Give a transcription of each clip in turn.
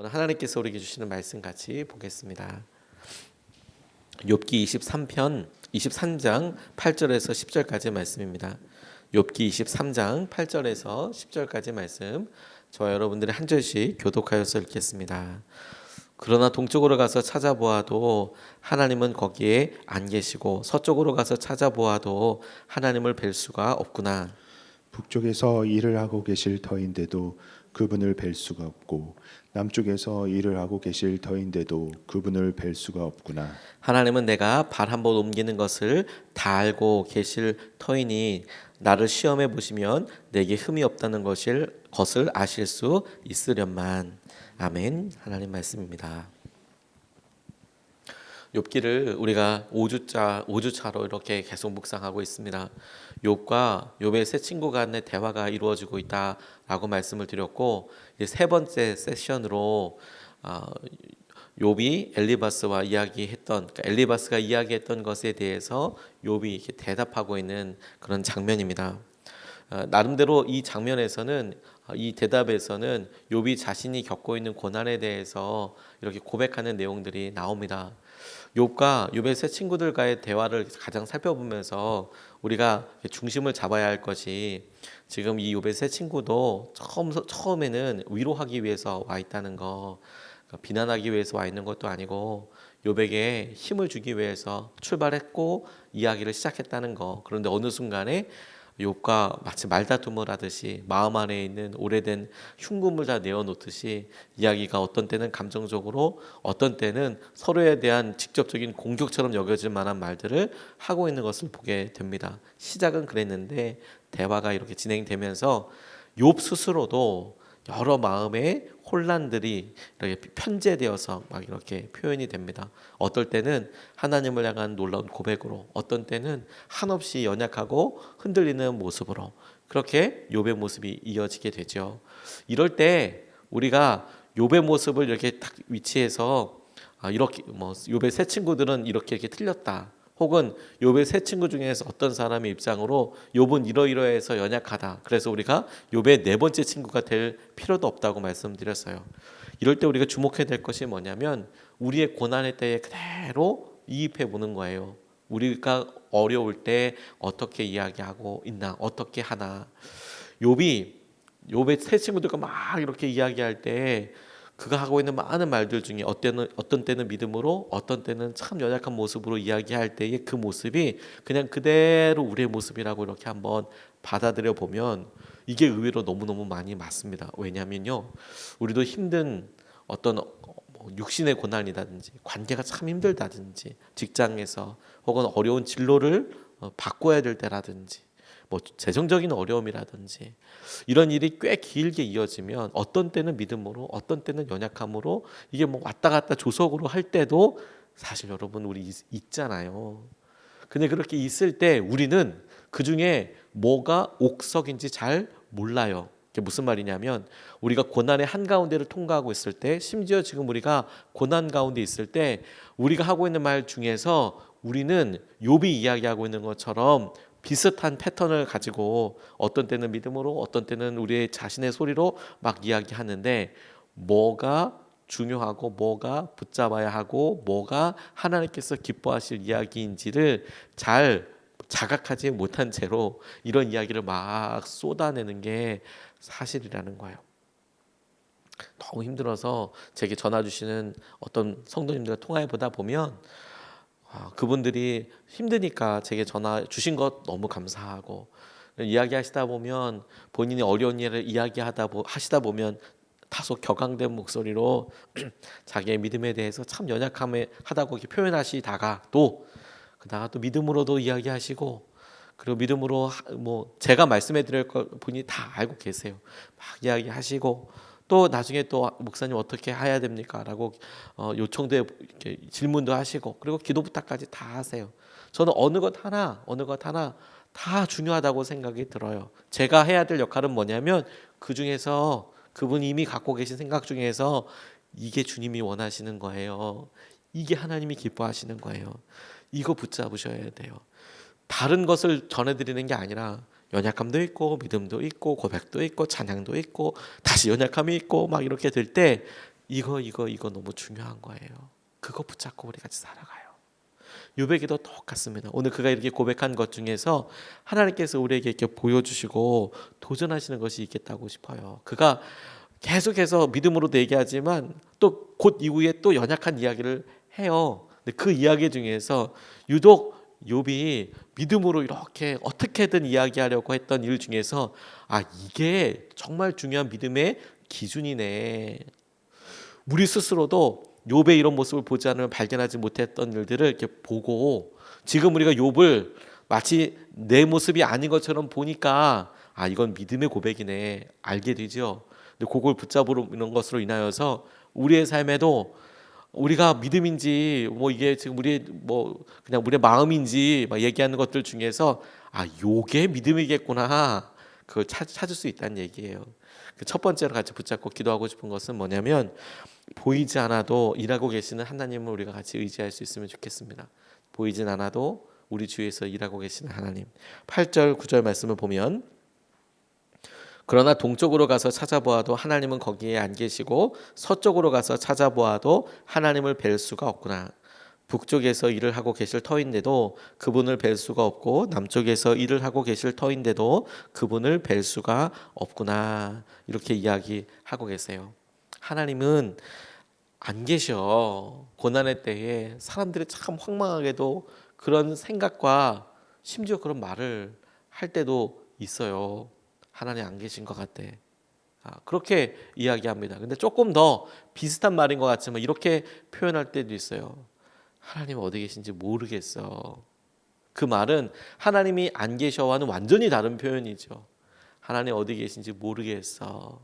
오늘 하나님께서 우리에게 주시는 말씀 같이 보겠습니다. 욥기 23편 23장 8절에서 10절까지 말씀입니다. 욥기 23장 8절에서 10절까지 말씀 저와 여러분들이 한 절씩 교독하여서 읽겠습니다. 그러나 동쪽으로 가서 찾아보아도 하나님은 거기에 안 계시고 서쪽으로 가서 찾아보아도 하나님을 뵐 수가 없구나. 북쪽에서 일을 하고 계실 터인데도 그분을 뵐 수가 없고 남쪽에서 일을 하고 계실 터인데도 그분을 뵐 수가 없구나. 하나님은 내가 발 한 번 옮기는 것을 다 알고 계실 터이니 나를 시험해 보시면 내게 흠이 없다는 것을 것을 아실 수 있으련만. 아멘. 하나님 말씀입니다. 욥기를 우리가 5주차 5주차로 이렇게 계속 묵상하고 있습니다. 욥과 욥의 세 친구 간의 대화가 이루어지고 있다라고 말씀을 드렸고 세 번째 세션으로 아, 욥이 엘리바스와 이야기했던 그러니까 엘리바스가 이야기했던 것에 대해서 욥이 이렇게 대답하고 있는 그런 장면입니다. 어, 나름대로 이 장면에서는 어, 이 대답에서는 욥이 자신이 겪고 있는 고난에 대해서 이렇게 고백하는 내용들이 나옵니다. 욥과 욥의 세 친구들과의 대화를 가장 살펴보면서 우리가 중심을 잡아야 할 것이 지금 이 욥의 세 친구도 처음 처음에는 위로하기 위해서 와 있다는 거, 그러니까 비난하기 위해서 와 있는 것도 아니고 욥에게 힘을 주기 위해서 출발했고 이야기를 시작했다는 거. 그런데 어느 순간에 욥과 마치 말다툼을 하듯이 마음 안에 있는 오래된 흉금을 다 내어놓듯이 이야기가 어떤 때는 감정적으로 어떤 때는 서로에 대한 직접적인 공격처럼 여겨질 만한 말들을 하고 있는 것을 보게 됩니다. 시작은 그랬는데 대화가 이렇게 진행되면서 욥 스스로도 여러 마음의 혼란들이 이렇게 편제되어서 막 이렇게 표현이 됩니다. 어떨 때는 하나님을 향한 놀라운 고백으로, 어떤 때는 한없이 연약하고 흔들리는 모습으로 그렇게 욥의 모습이 이어지게 되죠. 이럴 때 우리가 욥의 모습을 이렇게 딱 위치해서 아, 이렇게 뭐 욥의 새 친구들은 이렇게 이렇게 틀렸다. 혹은 욥의 세 친구 중에서 어떤 사람의 입장으로 욥은 이러이러해서 연약하다. 그래서 우리가 욥의 네 번째 친구가 될 필요도 없다고 말씀드렸어요. 이럴 때 우리가 주목해야 될 것이 뭐냐면 우리의 고난의 때에 그대로 이입해 보는 거예요. 우리가 어려울 때 어떻게 이야기하고 있나, 어떻게 하나. 욥이 욥의 세 친구들과 막 이렇게 이야기할 때 그가 하고 있는 많은 말들 중에 어때는 어떤 때는 믿음으로 어떤 때는 참 연약한 모습으로 이야기할 때의 그 모습이 그냥 그대로 우리의 모습이라고 이렇게 한번 받아들여 보면 이게 의외로 너무너무 많이 맞습니다. 왜냐면요. 우리도 힘든 어떤 뭐 육신의 고난이라든지 관계가 참 힘들다든지 직장에서 혹은 어려운 진로를 어, 바꿔야 될 때라든지 뭐 재정적인 어려움이라든지 이런 일이 꽤 길게 이어지면 어떤 때는 믿음으로 어떤 때는 연약함으로 이게 뭐 왔다 갔다 조속으로 할 때도 사실 여러분 우리 있, 있잖아요. 근데 그렇게 있을 때 우리는 그 중에 뭐가 옥석인지 잘 몰라요. 이게 무슨 말이냐면 우리가 고난의 한 가운데를 통과하고 있을 때 심지어 지금 우리가 고난 가운데 있을 때 우리가 하고 있는 말 중에서 우리는 욥이 이야기하고 있는 것처럼 비슷한 패턴을 가지고 어떤 때는 믿음으로 어떤 때는 우리의 자신의 소리로 막 이야기하는데 뭐가 중요하고 뭐가 붙잡아야 하고 뭐가 하나님께서 기뻐하실 이야기인지를 잘 자각하지 못한 채로 이런 이야기를 막 쏟아내는 게 사실이라는 거예요. 너무 힘들어서 제게 전화 주시는 어떤 성도님들과 통화해 보다 보면 아, 그분들이 힘드니까 제게 전화 주신 것 너무 감사하고 이야기하시다 보면 본인이 어려운 일을 이야기하다 보, 하시다 보면 다소 격앙된 목소리로 자기의 믿음에 대해서 참 연약함에 하다고 이렇게 표현하시다가 또 그다가 또 믿음으로도 이야기하시고 그리고 믿음으로 하- 뭐 제가 말씀해 드릴 걸 분이 다 알고 계세요. 막 이야기하시고 또 나중에 또 목사님 어떻게 해야 됩니까?라고 어, 요청도 질문도 하시고 그리고 기도 부탁까지 다 하세요. 저는 어느 것 하나 어느 것 하나 다 중요하다고 생각이 들어요. 제가 해야 될 역할은 뭐냐면 그 중에서 그분이 이미 갖고 계신 생각 중에서 이게 주님이 원하시는 거예요. 이게 하나님이 기뻐하시는 거예요. 이거 붙잡으셔야 돼요. 다른 것을 전해드리는 게 아니라 연약함도 있고 믿음도 있고 고백도 있고 찬양도 있고 다시 연약함이 있고 막 이렇게 될 때 이거 이거 이거 너무 중요한 거예요. 그거 붙잡고 우리 같이 살아가요. 요백이도 똑같습니다. 오늘 그가 이렇게 고백한 것 중에서 하나님께서 우리에게 이렇게 보여주시고 도전하시는 것이 있겠다고 싶어요. 그가 계속해서 믿음으로도 얘기하지만 또 곧 이후에 또 연약한 이야기를 해요. 근데 그 이야기 중에서 유독 욥이 믿음으로 이렇게 어떻게든 이야기하려고 했던 일 중에서 아 이게 정말 중요한 믿음의 기준이네. 우리 스스로도 욥의 이런 모습을 보지 않으면 발견하지 못했던 일들을 이렇게 보고 지금 우리가 욥을 마치 내 모습이 아닌 것처럼 보니까 아 이건 믿음의 고백이네 알게 되죠. 근데 그걸 붙잡으는 것으로 인하여서 우리의 삶에도 우리가 믿음인지 뭐 이게 지금 우리 뭐 그냥 우리의 마음인지 막 얘기하는 것들 중에서 아 요게 믿음이겠구나 그걸 찾, 찾을 수 있다는 얘기예요. 그 첫 번째로 같이 붙잡고 기도하고 싶은 것은 뭐냐면 보이지 않아도 일하고 계시는 하나님을 우리가 같이 의지할 수 있으면 좋겠습니다. 보이진 않아도 우리 주위에서 일하고 계시는 하나님. 8절 9절 말씀을 보면 그러나 동쪽으로 가서 찾아보아도 하나님은 거기에 안 계시고 서쪽으로 가서 찾아보아도 하나님을 뵐 수가 없구나. 북쪽에서 일을 하고 계실 터인데도 그분을 뵐 수가 없고 남쪽에서 일을 하고 계실 터인데도 그분을 뵐 수가 없구나. 이렇게 이야기하고 계세요. 하나님은 안 계셔. 고난의 때에 사람들이 참 황망하게도 그런 생각과 심지어 그런 말을 할 때도 있어요. 하나님 안 계신 것 같대. 아, 그렇게 이야기합니다. 근데 조금 더 비슷한 말인 것 같지만 이렇게 표현할 때도 있어요. 하나님 어디 계신지 모르겠어. 그 말은 하나님이 안 계셔와는 완전히 다른 표현이죠. 하나님 어디 계신지 모르겠어.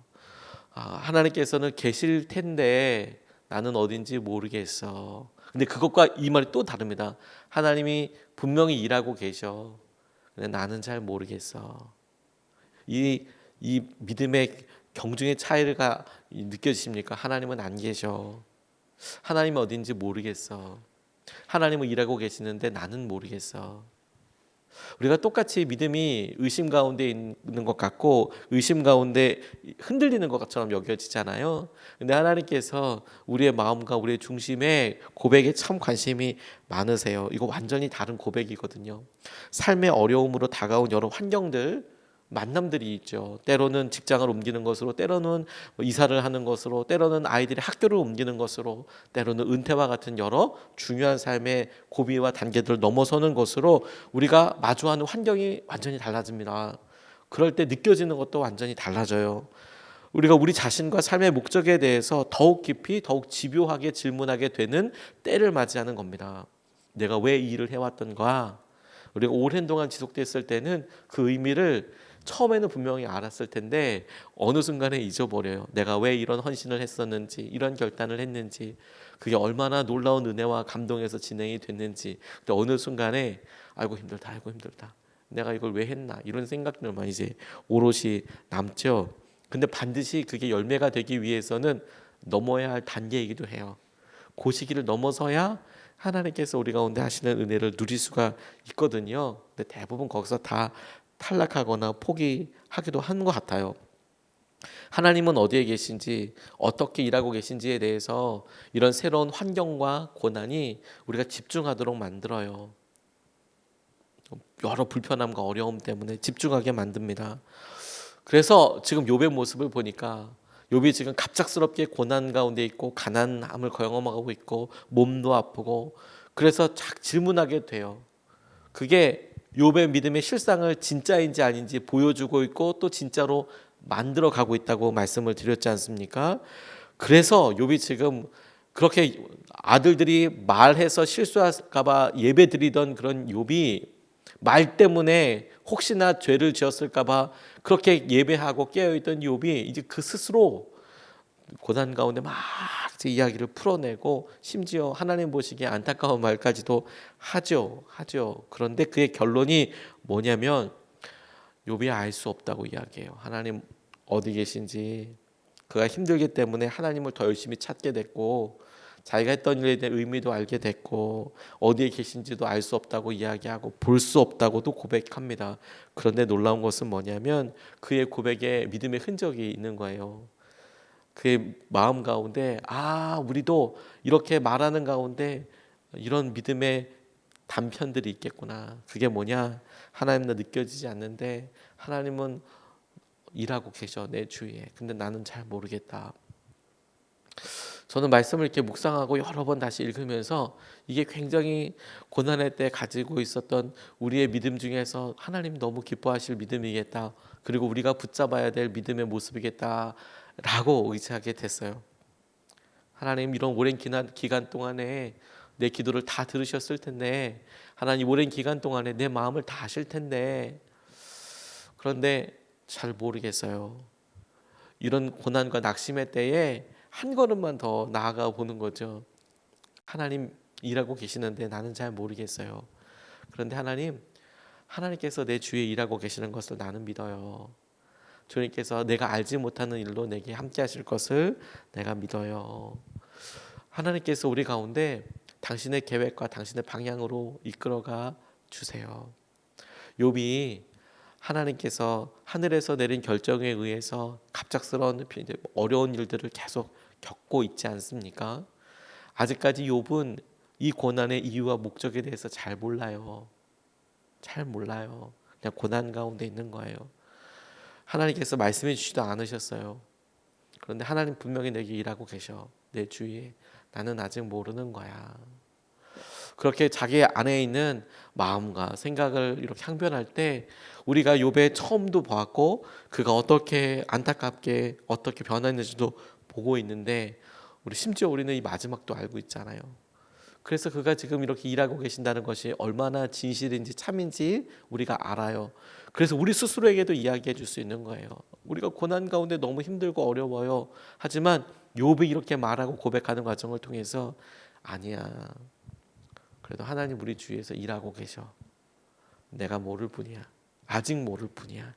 아, 하나님께서는 계실 텐데 나는 어딘지 모르겠어. 근데 그것과 이 말이 또 다릅니다. 하나님이 분명히 일하고 계셔. 근데 나는 잘 모르겠어. 이, 이 믿음의 경중의 차이가 느껴지십니까? 하나님은 안 계셔. 하나님은 어딘지 모르겠어. 하나님은 일하고 계시는데 나는 모르겠어. 우리가 똑같이 믿음이 의심 가운데 있는 것 같고 의심 가운데 흔들리는 것처럼 여겨지잖아요. 근데 하나님께서 우리의 마음과 우리의 중심에 고백에 참 관심이 많으세요. 이거 완전히 다른 고백이거든요. 삶의 어려움으로 다가온 여러 환경들 만남들이 있죠. 때로는 직장을 옮기는 것으로, 때로는 뭐 이사를 하는 것으로, 때로는 아이들이 학교를 옮기는 것으로, 때로는 은퇴와 같은 여러 중요한 삶의 고비와 단계들을 넘어서는 것으로 우리가 마주하는 환경이 완전히 달라집니다. 그럴 때 느껴지는 것도 완전히 달라져요. 우리가 우리 자신과 삶의 목적에 대해서 더욱 깊이, 더욱 집요하게 질문하게 되는 때를 맞이하는 겁니다. 내가 왜 이 일을 해왔던가? 우리가 오랜 동안 지속됐을 때는 그 의미를 처음에는 분명히 알았을 텐데 어느 순간에 잊어버려요. 내가 왜 이런 헌신을 했었는지, 이런 결단을 했는지, 그게 얼마나 놀라운 은혜와 감동에서 진행이 됐는지. 근데 어느 순간에 아이고 힘들다, 아이고 힘들다. 내가 이걸 왜 했나 이런 생각들만 이제 오롯이 남죠. 근데 반드시 그게 열매가 되기 위해서는 넘어야 할 단계이기도 해요. 그 시기를 넘어서야 하나님께서 우리 가운데 하시는 은혜를 누릴 수가 있거든요. 근데 대부분 거기서 다 탈락하거나 포기하기도 한 것 같아요. 하나님은 어디에 계신지 어떻게 일하고 계신지에 대해서 이런 새로운 환경과 고난이 우리가 집중하도록 만들어요. 여러 불편함과 어려움 때문에 집중하게 만듭니다. 그래서 지금 욥의 모습을 보니까 욥이 지금 갑작스럽게 고난 가운데 있고 가난함을 경험하고 있고 몸도 아프고 그래서 착 질문하게 돼요. 그게 욥의 믿음의 실상을 진짜인지 아닌지 보여주고 있고 또 진짜로 만들어 가고 있다고 말씀을 드렸지 않습니까? 그래서 욥이 지금 그렇게 아들들이 말해서 실수할까봐 예배 드리던 그런 욥이 말 때문에 혹시나 죄를 지었을까봐 그렇게 예배하고 깨어있던 욥이 이제 그 스스로 고난 가운데 막 이야기를 풀어내고 심지어 하나님 보시기에 안타까운 말까지도 하죠, 하죠. 그런데 그의 결론이 뭐냐면 욥이 알 수 없다고 이야기해요. 하나님 어디 계신지 그가 힘들기 때문에 하나님을 더 열심히 찾게 됐고 자기가 했던 일에 대한 의미도 알게 됐고 어디에 계신지도 알 수 없다고 이야기하고 볼 수 없다고도 고백합니다. 그런데 놀라운 것은 뭐냐면 그의 고백에 믿음의 흔적이 있는 거예요. 그의 마음 가운데 아 우리도 이렇게 말하는 가운데 이런 믿음의 단편들이 있겠구나. 그게 뭐냐? 하나님도 느껴지지 않는데 하나님은 일하고 계셔 내 주위에. 근데 나는 잘 모르겠다. 저는 말씀을 이렇게 묵상하고 여러 번 다시 읽으면서 이게 굉장히 고난의 때 가지고 있었던 우리의 믿음 중에서 하나님 너무 기뻐하실 믿음이겠다. 그리고 우리가 붙잡아야 될 믿음의 모습이겠다 라고 의지하게 됐어요. 하나님 이런 오랜 기간, 동안에 내 기도를 다 들으셨을 텐데 하나님 오랜 기간 동안에 내 마음을 다 아실 텐데 그런데 잘 모르겠어요. 이런 고난과 낙심의 때에 한 걸음만 더 나아가 보는 거죠. 하나님 일하고 계시는데 나는 잘 모르겠어요. 그런데 하나님 하나님께서 내 주위에 일하고 계시는 것을 나는 믿어요. 주님께서 내가 알지 못하는 일로 내게 함께 하실 것을 내가 믿어요. 하나님께서 우리 가운데 당신의 계획과 당신의 방향으로 이끌어가 주세요. 욥이 하나님께서 하늘에서 내린 결정에 의해서 갑작스러운 어려운 일들을 계속 겪고 있지 않습니까? 아직까지 욥은 이 고난의 이유와 목적에 대해서 잘 몰라요. 잘 몰라요. 그냥 고난 가운데 있는 거예요. 하나님께서 말씀해 주지도 않으셨어요. 그런데 하나님 분명히 내게 일하고 계셔. 내 주위에. 나는 아직 모르는 거야. 그렇게 자기 안에 있는 마음과 생각을 이렇게 항변할 때 우리가 욥의 처음도 보았고 그가 어떻게 안타깝게 어떻게 변했는지도 보고 있는데 우리 심지어 우리는 이 마지막도 알고 있잖아요. 그래서 그가 지금 이렇게 일하고 계신다는 것이 얼마나 진실인지 참인지 우리가 알아요. 그래서 우리 스스로에게도 이야기해 줄 수 있는 거예요. 우리가 고난 가운데 너무 힘들고 어려워요. 하지만 욥이 이렇게 말하고 고백하는 과정을 통해서 아니야. 그래도 하나님 우리 주위에서 일하고 계셔. 내가 모를 뿐이야. 아직 모를 뿐이야.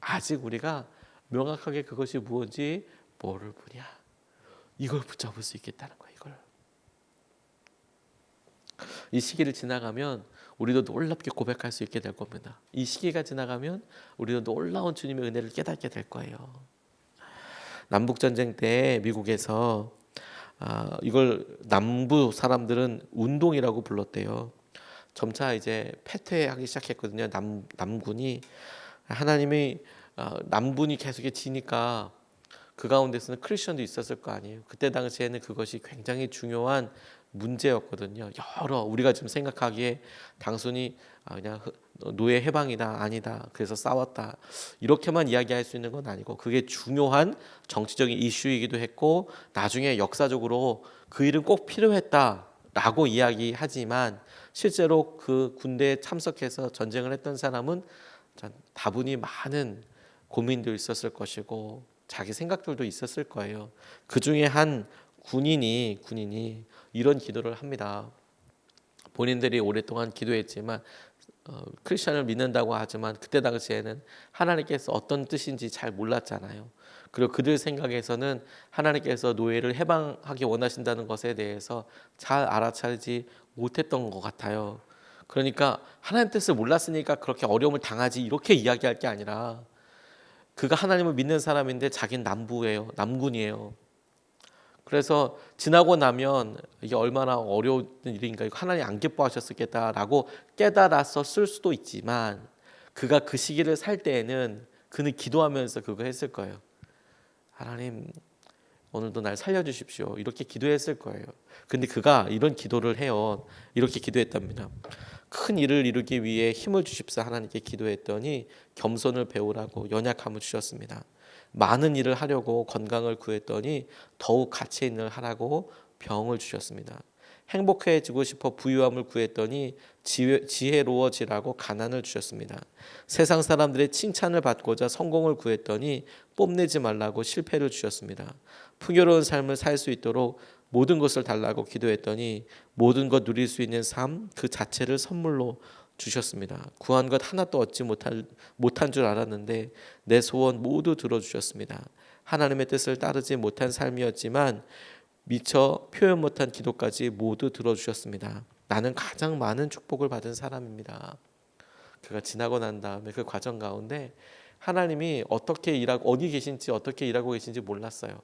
아직 우리가 명확하게 그것이 무엇인지 모를 뿐이야. 이걸 붙잡을 수 있겠다는 거야. 이걸. 이 시기를 지나가면 우리도 놀랍게 고백할 수 있게 될 겁니다. 이 시기가 지나가면 우리도 놀라운 주님의 은혜를 깨닫게 될 거예요. 남북 전쟁 때 미국에서 아, 이걸 남부 사람들은 운동이라고 불렀대요. 점차 이제 패퇴하기 시작했거든요. 남 남군이 하나님이 아, 남군이 계속 지니까 그 가운데서는 크리스천도 있었을 거 아니에요. 그때 당시에는 그것이 굉장히 중요한 문제였거든요. 여러 우리가 지금 생각하기에 단순히 아, 그냥 노예 해방이다 아니다 그래서 싸웠다 이렇게만 이야기할 수 있는 건 아니고 그게 중요한 정치적인 이슈이기도 했고 나중에 역사적으로 그 일은 꼭 필요했다라고 이야기하지만 실제로 그 군대에 참석해서 전쟁을 했던 사람은 다분히 많은 고민도 있었을 것이고 자기 생각들도 있었을 거예요. 그 중에 한 군인이 군인이 이런 기도를 합니다. 본인들이 오랫동안 기도했지만 어, 크리스천을 믿는다고 하지만 그때 당시에는 하나님께서 어떤 뜻인지 잘 몰랐잖아요. 그리고 그들 생각에서는 하나님께서 노예를 해방하기 원하신다는 것에 대해서 잘 알아차리지 못했던 것 같아요. 그러니까 하나님 뜻을 몰랐으니까 그렇게 어려움을 당하지 이렇게 이야기할 게 아니라 그가 하나님을 믿는 사람인데 자기는 남부예요. 남군이에요. 그래서 지나고 나면 이게 얼마나 어려운 일인가 이거 하나님 안 기뻐하셨겠다라고 깨달아서 쓸 수도 있지만 그가 그 시기를 살 때에는 그는 기도하면서 그거 했을 거예요. 하나님 오늘도 날 살려주십시오. 이렇게 기도했을 거예요. 근데 그가 이런 기도를 해요. 이렇게 기도했답니다. 큰 일을 이루기 위해 힘을 주십사 하나님께 기도했더니 겸손을 배우라고 연약함을 주셨습니다. 많은 일을 하려고 건강을 구했더니 더욱 가치 있는 일 하라고 병을 주셨습니다. 행복해지고 싶어 부유함을 구했더니 지혜, 로워지라고 가난을 주셨습니다. 세상 사람들의 칭찬을 받고자 성공을 구했더니 뽐내지 말라고 실패를 주셨습니다. 풍요로운 삶을 살 수 있도록 모든 것을 달라고 기도했더니 모든 것 누릴 수 있는 삶 그 자체를 선물로 주셨습니다. 구한 것 하나도 얻지 못할, 못한 줄 알았는데 내 소원 모두 들어주셨습니다. 하나님의 뜻을 따르지 못한 삶이었지만 미처 표현 못한 기도까지 모두 들어주셨습니다. 나는 가장 많은 축복을 받은 사람입니다. 그가 지나고 난 다음에 그 과정 가운데 하나님이 어떻게 일하고 어디 계신지 어떻게 일하고 계신지 몰랐어요.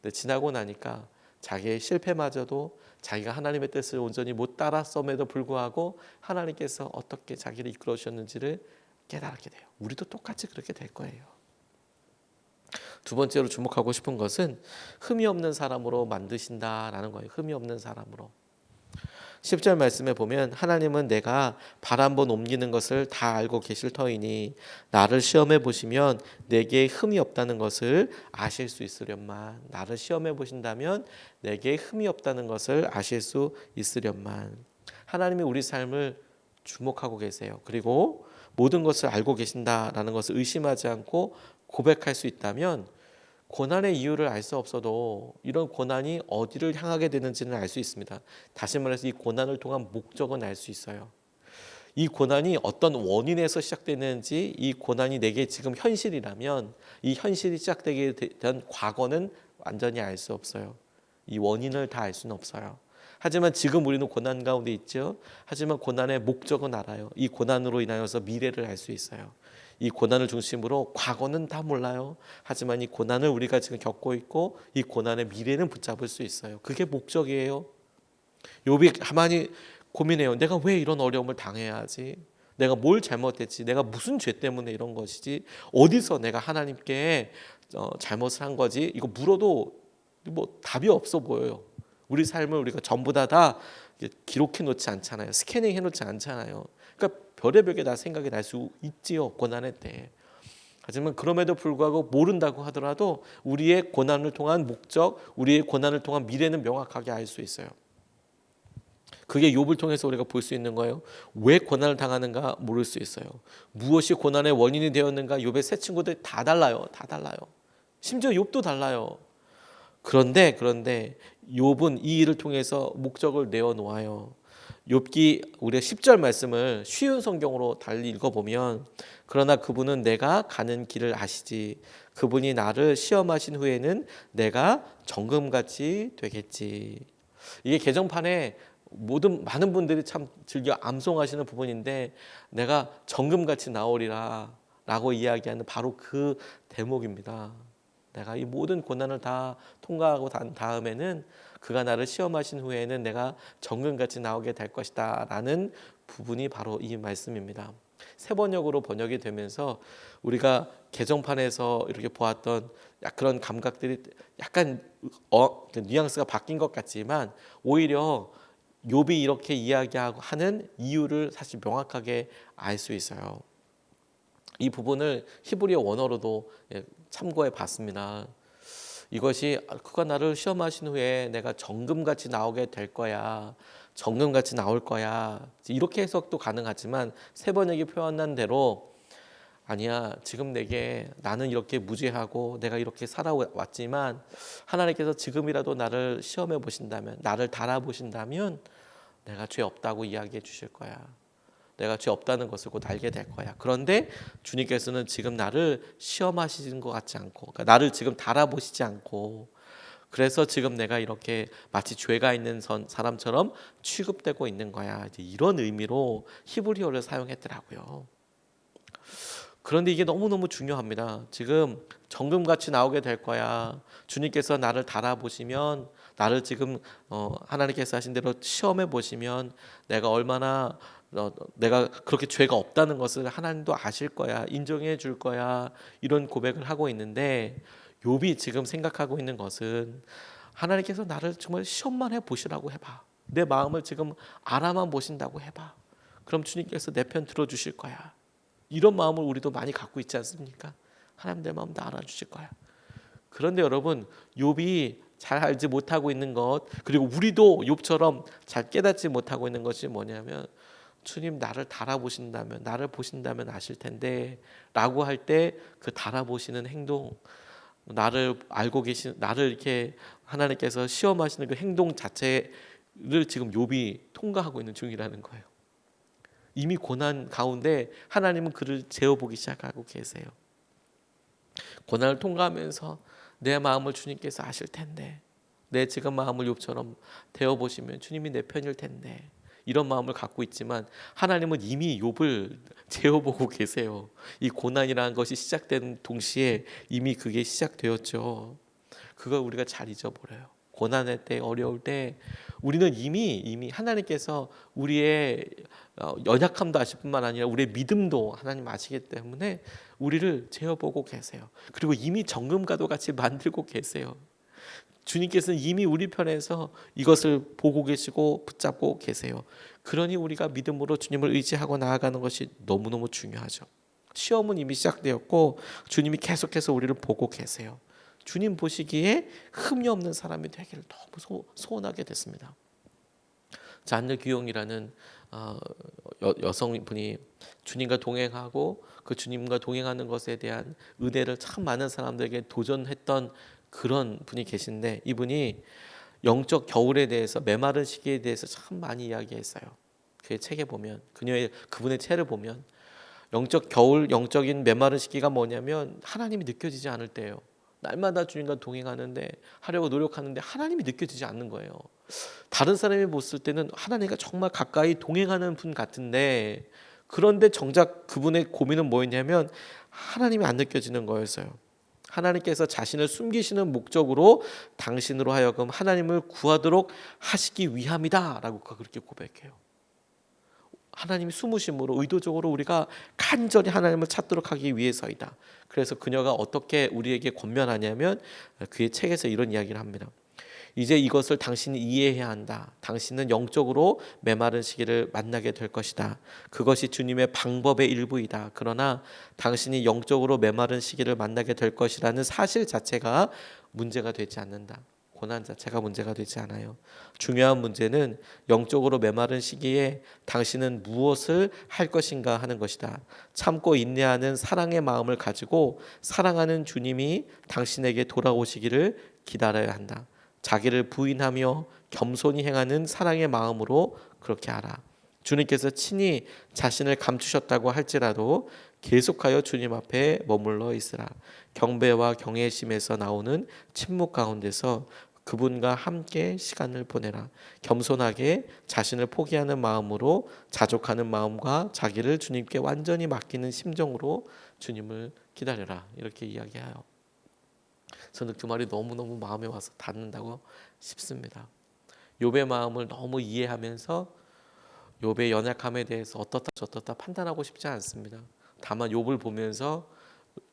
근데 지나고 나니까 자기의 실패마저도 자기가 하나님의 뜻을 온전히 못 따랐음에도 불구하고 하나님께서 어떻게 자기를 이끌어 주셨는지를 깨달게 돼요. 우리도 똑같이 그렇게 될 거예요. 두 번째로 주목하고 싶은 것은 흠이 없는 사람으로 만드신다라는 거예요. 흠이 없는 사람으로. 10절 말씀에 보면 하나님은 내가 발 한 번 옮기는 것을 다 알고 계실 터이니 나를 시험해 보시면 내게 흠이 없다는 것을 아실 수 있으련만 나를 시험해 보신다면 내게 흠이 없다는 것을 아실 수 있으련만 하나님이 우리 삶을 주목하고 계세요. 그리고 모든 것을 알고 계신다라는 것을 의심하지 않고 고백할 수 있다면 고난의 이유를 알 수 없어도 이런 고난이 어디를 향하게 되는지는 알 수 있습니다. 다시 말해서 이 고난을 통한 목적은 알 수 있어요. 이 고난이 어떤 원인에서 시작되는지 이 고난이 내게 지금 현실이라면 이 현실이 시작되게 된 과거는 완전히 알 수 없어요. 이 원인을 다 알 수는 없어요. 하지만 지금 우리는 고난 가운데 있죠. 하지만 고난의 목적은 알아요. 이 고난으로 인하여서 미래를 알 수 있어요. 이 고난을 중심으로 과거는 다 몰라요. 하지만 이 고난을 우리가 지금 겪고 있고 이 고난의 미래는 붙잡을 수 있어요. 그게 목적이에요. 욥이 가만히 고민해요. 내가 왜 이런 어려움을 당해야 하지? 내가 뭘 잘못했지? 내가 무슨 죄 때문에 이런 것이지? 어디서 내가 하나님께 어, 잘못을 한 거지? 이거 물어도 뭐 답이 없어 보여요. 우리 삶을 우리가 전부 다 다 기록해 놓지 않잖아요. 스캐닝 해 놓지 않잖아요. 그러니까 별의별 게 다 생각이 날 수 있지요. 고난의 때. 하지만 그럼에도 불구하고 모른다고 하더라도 우리의 고난을 통한 목적, 우리의 고난을 통한 미래는 명확하게 알 수 있어요. 그게 욥을 통해서 우리가 볼 수 있는 거예요. 왜 고난을 당하는가 모를 수 있어요. 무엇이 고난의 원인이 되었는가 욥의 세 친구들 다 달라요. 다 달라요. 심지어 욥도 달라요. 그런데 그런데 욥은 이 일을 통해서 목적을 내어 놓아요. 욥기 우리가 10절 말씀을 쉬운 성경으로 달리 읽어 보면 그러나 그분은 내가 가는 길을 아시지 그분이 나를 시험하신 후에는 내가 정금같이 되겠지. 이게 개정판에 모든 많은 분들이 참 즐겨 암송하시는 부분인데 내가 정금같이 나오리라 라고 이야기하는 바로 그 대목입니다. 내가 이 모든 고난을 다 통과하고 난 다음에는 그가 나를 시험하신 후에는 내가 정금같이 나오게 될 것이다 라는 부분이 바로 이 말씀입니다. 세 번역으로 번역이 되면서 우리가 개정판에서 이렇게 보았던 약 그런 감각들이 약간 어, 뉘앙스가 바뀐 것 같지만 오히려 욥이 이렇게 이야기하고 하는 이유를 사실 명확하게 알 수 있어요. 이 부분을 히브리어 원어로도 예, 참고해 봤습니다. 이것이 그가 나를 시험하신 후에 내가 정금같이 나오게 될 거야. 정금같이 나올 거야. 이렇게 해석도 가능하지만 세 번역이 표현한 대로 아니야. 지금 내게 나는 이렇게 무죄하고 내가 이렇게 살아왔지만 하나님께서 지금이라도 나를 시험해 보신다면 나를 달아 보신다면 내가 죄 없다고 이야기해 주실 거야. 내가 죄 없다는 것을 곧 알게 될 거야. 그런데 주님께서는 지금 나를 시험하시는 것 같지 않고, 그러니까 나를 지금 달아보시지 않고, 그래서 지금 내가 이렇게 마치 죄가 있는 선- 사람처럼 취급되고 있는 거야. 이런 의미로 히브리어를 사용했더라고요. 그런데 이게 너무너무 중요합니다. 지금 정금같이 나오게 될 거야. 주님께서 나를 달아보시면 나를 지금 어, 하나님께서 하신 대로 시험해 보시면 내가 얼마나 어, 내가 그렇게 죄가 없다는 것을 하나님도 아실 거야. 인정해 줄 거야. 이런 고백을 하고 있는데 욥이 지금 생각하고 있는 것은 하나님께서 나를 정말 시험만 해 보시라고 해 봐. 내 마음을 지금 알아만 보신다고 해 봐. 그럼 주님께서 내 편 들어 주실 거야. 이런 마음을 우리도 많이 갖고 있지 않습니까? 하나님 내 마음 다 알아 주실 거야. 그런데 여러분 욥이 잘 알지 못하고 있는 것 그리고 우리도 욥처럼 잘 깨닫지 못하고 있는 것이 뭐냐면 주님 나를 달아보신다면 나를 보신다면 아실 텐데라고 할 때 그 달아보시는 행동 나를 알고 계신 나를 이렇게 하나님께서 시험하시는 그 행동 자체를 지금 욥이 통과하고 있는 중이라는 거예요. 이미 고난 가운데 하나님은 그를 재어 보기 시작하고 계세요. 고난을 통과하면서 내 마음을 주님께서 아실 텐데 내 지금 마음을 욥처럼 되어 보시면 주님이 내 편일 텐데 이런 마음을 갖고 있지만 하나님은 이미 욥을 재어보고 계세요. 이 고난이라는 것이 시작된 동시에 이미 그게 시작되었죠. 그걸 우리가 잘 잊어버려요. 고난의 때, 어려울 때 우리는 이미 이미 하나님께서 우리의 어, 연약함도 아실 뿐만 아니라 우리의 믿음도 하나님 아시기 때문에 우리를 재어보고 계세요. 그리고 이미 정금과도 같이 만들고 계세요. 주님께서는 이미 우리 편에서 이것을 보고 계시고 붙잡고 계세요. 그러니 우리가 믿음으로 주님을 의지하고 나아가는 것이 너무너무 중요하죠. 시험은 이미 시작되었고 주님이 계속해서 우리를 보고 계세요. 주님 보시기에 흠이 없는 사람이 되기를 너무 소, 소원하게 됐습니다. 잔느 규용이라는 어, 여, 여성분이 주님과 동행하고 그 주님과 동행하는 것에 대한 의대를 참 많은 사람들에게 도전했던 그런 분이 계신데 이분이 영적 겨울에 대해서 메마른 시기에 대해서 참 많이 이야기했어요. 그의 책에 보면 그녀의 그분의 책을 보면 영적 겨울 영적인 메마른 시기가 뭐냐면 하나님이 느껴지지 않을 때예요. 날마다 주님과 동행하는데 하려고 노력하는데 하나님이 느껴지지 않는 거예요. 다른 사람이 봤을 때는 하나님과 정말 가까이 동행하는 분 같은데 그런데 정작 그분의 고민은 뭐였냐면 하나님이 안 느껴지는 거였어요. 하나님께서 자신을 숨기시는 목적으로 당신으로 하여금 하나님을 구하도록 하시기 위함이다라고 그렇게 고백해요. 하나님이 숨으심으로 의도적으로 우리가 간절히 하나님을 찾도록 하기 위해서이다. 그래서 그녀가 어떻게 우리에게 권면하냐면 그의 책에서 이런 이야기를 합니다. 이제 이것을 당신이 이해해야 한다. 당신은 영적으로 메마른 시기를 만나게 될 것이다. 그것이 주님의 방법의 일부이다. 그러나 당신이 영적으로 메마른 시기를 만나게 될 것이라는 사실 자체가 문제가 되지 않는다. 고난 자체가 문제가 되지 않아요. 중요한 문제는 영적으로 메마른 시기에 당신은 무엇을 할 것인가 하는 것이다. 참고 인내하는 사랑의 마음을 가지고 사랑하는 주님이 당신에게 돌아오시기를 기다려야 한다. 자기를 부인하며 겸손히 행하는 사랑의 마음으로 그렇게 하라. 주님께서 친히 자신을 감추셨다고 할지라도 계속하여 주님 앞에 머물러 있으라. 경배와 경외심에서 나오는 침묵 가운데서 그분과 함께 시간을 보내라. 겸손하게 자신을 포기하는 마음으로 자족하는 마음과 자기를 주님께 완전히 맡기는 심정으로 주님을 기다려라. 이렇게 이야기해요. 저는 그 말이 너무너무 마음에 와서 닿는다고 싶습니다. 욥의 마음을 너무 이해하면서 욥의 연약함에 대해서 어떻다 저떻다 판단하고 싶지 않습니다. 다만 욥을 보면서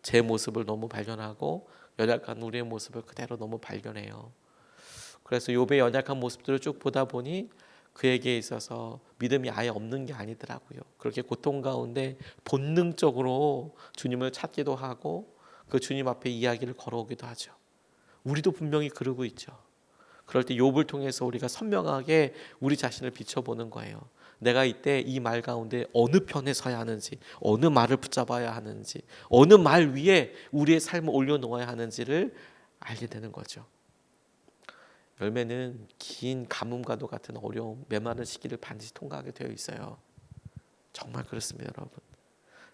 제 모습을 너무 발견하고 연약한 우리의 모습을 그대로 너무 발견해요. 그래서 욥의 연약한 모습들을 쭉 보다 보니 그에게 있어서 믿음이 아예 없는 게 아니더라고요. 그렇게 고통 가운데 본능적으로 주님을 찾기도 하고 그 주님 앞에 이야기를 걸어오기도 하죠. 우리도 분명히 그러고 있죠. 그럴 때 욥을 통해서 우리가 선명하게 우리 자신을 비춰보는 거예요. 내가 이때 이 말 가운데 어느 편에 서야 하는지, 어느 말을 붙잡아야 하는지, 어느 말 위에 우리의 삶을 올려놓아야 하는지를 알게 되는 거죠. 열매는 긴 가뭄과도 같은 어려움, 메마른 시기를 반드시 통과하게 되어 있어요. 정말 그렇습니다, 여러분.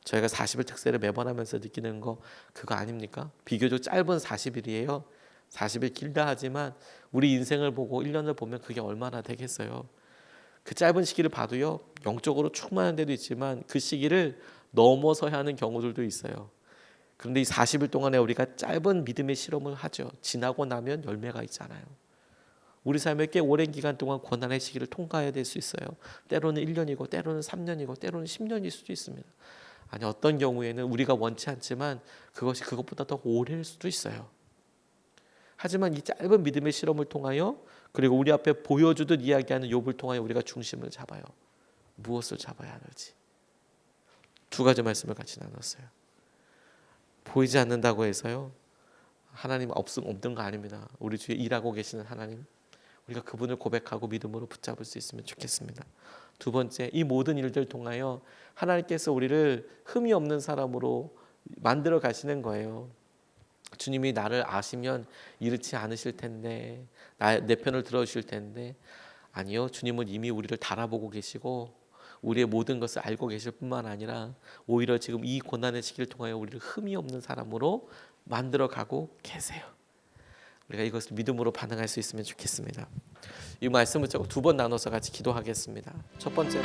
저희가 40일 특세를 매번 하면서 느끼는 거 그거 아닙니까? 비교적 짧은 40일이에요. 40일 길다 하지만 우리 인생을 보고 1년을 보면 그게 얼마나 되겠어요. 그 짧은 시기를 봐도요. 영적으로 충만한 데도 있지만 그 시기를 넘어서야 하는 경우들도 있어요. 그런데 이 40일 동안에 우리가 짧은 믿음의 실험을 하죠. 지나고 나면 열매가 있잖아요. 우리 삶에 꽤 오랜 기간 동안 고난의 시기를 통과해야 될 수 있어요. 때로는 1년이고 때로는 3년이고 때로는 10년일 수도 있습니다. 아니 어떤 경우에는 우리가 원치 않지만 그것이 그것보다 더 오래일 수도 있어요. 하지만 이 짧은 믿음의 실험을 통하여 그리고 우리 앞에 보여주듯 이야기하는 욥을 통하여 우리가 중심을 잡아요. 무엇을 잡아야 할지 두 가지 말씀을 같이 나눴어요. 보이지 않는다고 해서요 하나님 없음 없는 거 아닙니다. 우리 주에 일하고 계시는 하나님 우리가 그분을 고백하고 믿음으로 붙잡을 수 있으면 좋겠습니다. 두 번째, 이 모든 일들 통하여 하나님께서 우리를 흠이 없는 사람으로 만들어 가시는 거예요. 주님이 나를 아시면 이렇지 않으실 텐데, 나, 내 편을 들어주실 텐데, 아니요. 주님은 이미 우리를 달아보고 계시고, 우리의 모든 것을 알고 계실 뿐만 아니라, 오히려 지금 이 고난의 시기를 통하여 우리를 흠이 없는 사람으로 만들어 가고 계세요. 우리가 이것을 믿음으로 반응할 수 있으면 좋겠습니다. 이 말씀을 두 번 나눠서 같이 기도하겠습니다. 첫 번째로